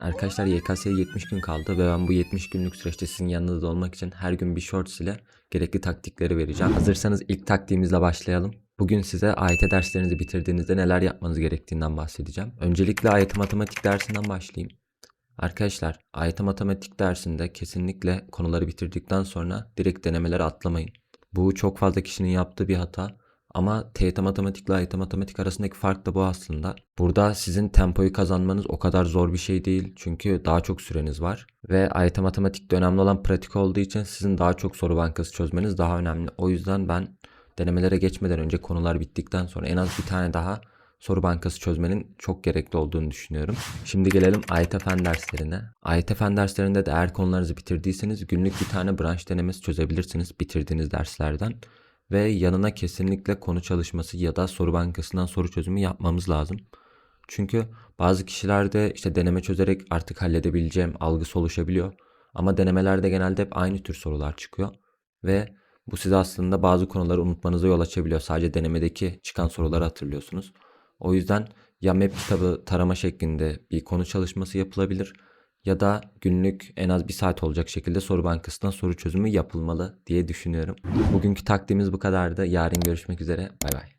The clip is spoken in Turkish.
Arkadaşlar YKS'ye 70 gün kaldı ve ben bu 70 günlük süreçte sizin yanınızda olmak için her gün bir shorts ile gerekli taktikleri vereceğim. Hazırsanız ilk taktiğimizle başlayalım. Bugün size AYT derslerinizi bitirdiğinizde neler yapmanız gerektiğinden bahsedeceğim. Öncelikle AYT matematik dersinden başlayayım. Arkadaşlar AYT matematik dersinde kesinlikle konuları bitirdikten sonra direkt denemelere atlamayın. Bu çok fazla kişinin yaptığı bir hata. Ama TYT matematik ile AYT matematik arasındaki fark da bu aslında. Burada sizin tempoyu kazanmanız o kadar zor bir şey değil. Çünkü daha çok süreniz var. Ve AYT matematikte önemli olan pratik olduğu için sizin daha çok soru bankası çözmeniz daha önemli. O yüzden ben denemelere geçmeden önce konular bittikten sonra en az bir tane daha soru bankası çözmenin çok gerekli olduğunu düşünüyorum. Şimdi gelelim AYT fen derslerine. AYT fen derslerinde de eğer konularınızı bitirdiyseniz günlük bir tane branş denemesi çözebilirsiniz bitirdiğiniz derslerden. Ve yanına kesinlikle konu çalışması ya da soru bankasından soru çözümü yapmamız lazım. Çünkü bazı kişilerde işte deneme çözerek artık halledebileceğim algısı oluşabiliyor. Ama denemelerde genelde hep aynı tür sorular çıkıyor. Ve bu size aslında bazı konuları unutmanıza yol açabiliyor. Sadece denemedeki çıkan soruları hatırlıyorsunuz. O yüzden ya map kitabı tarama şeklinde bir konu çalışması yapılabilir ya da günlük en az bir saat olacak şekilde soru bankasından soru çözümü yapılmalı diye düşünüyorum. Bugünkü taktiğimiz bu kadardı. Yarın görüşmek üzere. Bay bay.